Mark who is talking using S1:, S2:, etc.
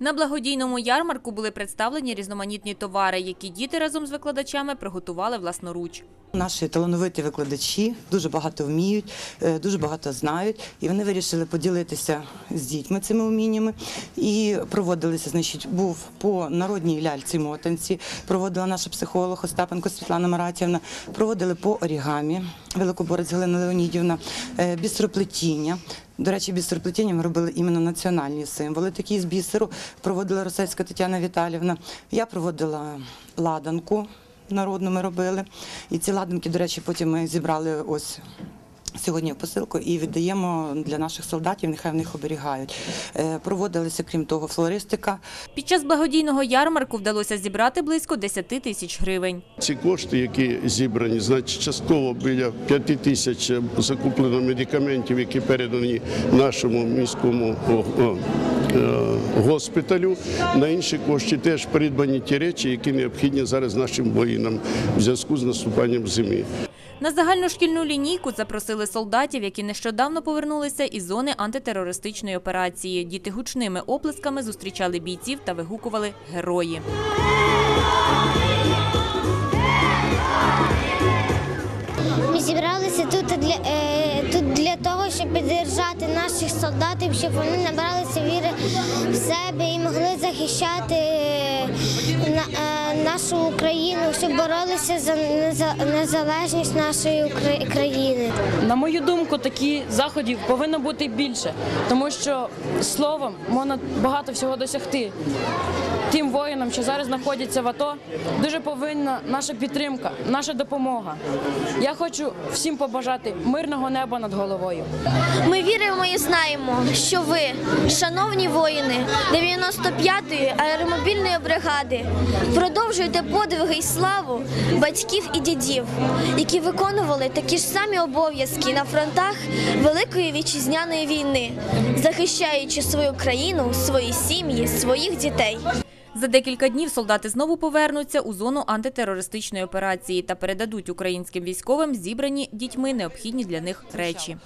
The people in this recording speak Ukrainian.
S1: На благодійному ярмарку були представлені різноманітні товари, які діти разом з викладачами приготували власноруч.
S2: Наші талановиті викладачі дуже багато вміють, е, дуже багато знають, і вони вирішили поділитися з дітьми цими вміннями. І проводилися, значить, був по народній ляльці мотанці, проводила наша психолог Остапенко Світлана Маратівна, проводили по орігамі Великоборець Галина Леонідівна, е, бісероплетіння. До речі, бісероплетіння ми робили іменно національні символи. Такі з бісеру проводила Росецька Тетяна Віталівна. Я проводила ладанку народну ми робили. І ці ладанки, до речі, потім ми зібрали ось. Сьогодні в посилку і віддаємо для наших солдатів, нехай в них оберігають. Е, Проводилися, крім того, флористика.
S1: Під час благодійного ярмарку вдалося зібрати близько 10 тисяч гривень.
S3: Ці кошти, які зібрані, значить частково біля 5 тисяч закуплено медикаментів, які передані нашому міському е, госпіталю. На інші кошти теж придбані ті речі, які необхідні зараз нашим воїнам в зв'язку з наступанням зими.
S1: На загальношкільну лінійку запросили солдатів, які нещодавно повернулися із зони антитерористичної операції. Діти гучними оплесками зустрічали бійців та вигукували герої.
S4: Ми зібралися тут для, е, тут для того, щоб підтримати наших солдатів, щоб вони набралися віри в себе і могли захищати нашу Україну, щоб боролися за неза- незалежність нашої країни.
S5: На мою думку, такі заходів повинно бути більше, тому що словом можна багато всього досягти. Тим воїнам, що зараз знаходяться в АТО, дуже повинна наша підтримка, наша допомога. Я хочу всім побажати мирного неба над головою.
S6: Ми віримо і знаємо, що ви, шановні воїни 95-ї аеромобільної бригади, продовжуєте подвиги й славу батьків і дідів, які виконували такі ж самі обов'язки на фронтах Великої вітчизняної війни, захищаючи свою країну, свої сім'ї, своїх дітей.
S1: За декілька днів солдати знову повернуться у зону антитерористичної операції та передадуть українським військовим зібрані дітьми необхідні для них речі.